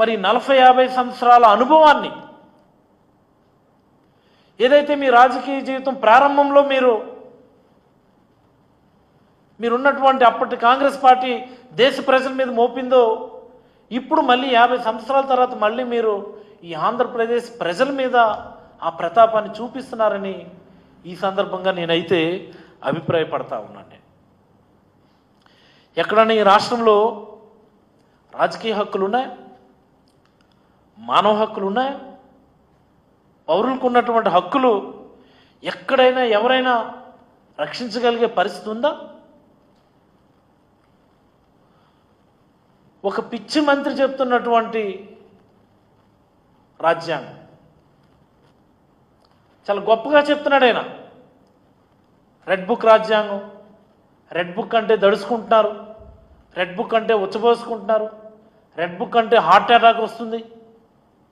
మరి నలభై యాభై సంవత్సరాల అనుభవాన్ని ఏదైతే మీ రాజకీయ జీవితం ప్రారంభంలో మీరు మీరున్నటువంటి అప్పటి కాంగ్రెస్ పార్టీ దేశ ప్రజల మీద మోపిందో ఇప్పుడు మళ్ళీ యాభై సంవత్సరాల తర్వాత మళ్ళీ మీరు ఈ ఆంధ్రప్రదేశ్ ప్రజల మీద ఆ ప్రతాపాన్ని చూపిస్తున్నారని ఈ సందర్భంగా నేనైతే అభిప్రాయపడతా ఉన్నాను నేను. ఎక్కడన్నా ఈ రాష్ట్రంలో రాజకీయ హక్కులు ఉన్నాయి మానవ హక్కులు ఉన్నాయా? పౌరులకు ఉన్నటువంటి హక్కులు ఎక్కడైనా ఎవరైనా రక్షించగలిగే పరిస్థితి ఉందా? ఒక పిచ్చి మంత్రి చెప్తున్నటువంటి రాజ్యాంగం. చాలా గొప్పగా చెప్తున్నాడు ఆయన. రెడ్ బుక్ రాజ్యాంగం. రెడ్ బుక్ అంటే దడుచుకుంటున్నారు. రెడ్ బుక్ అంటే ఉచ్చబోసుకుంటున్నారు. రెడ్ బుక్ అంటే హార్ట్ అటాక్ వస్తుంది.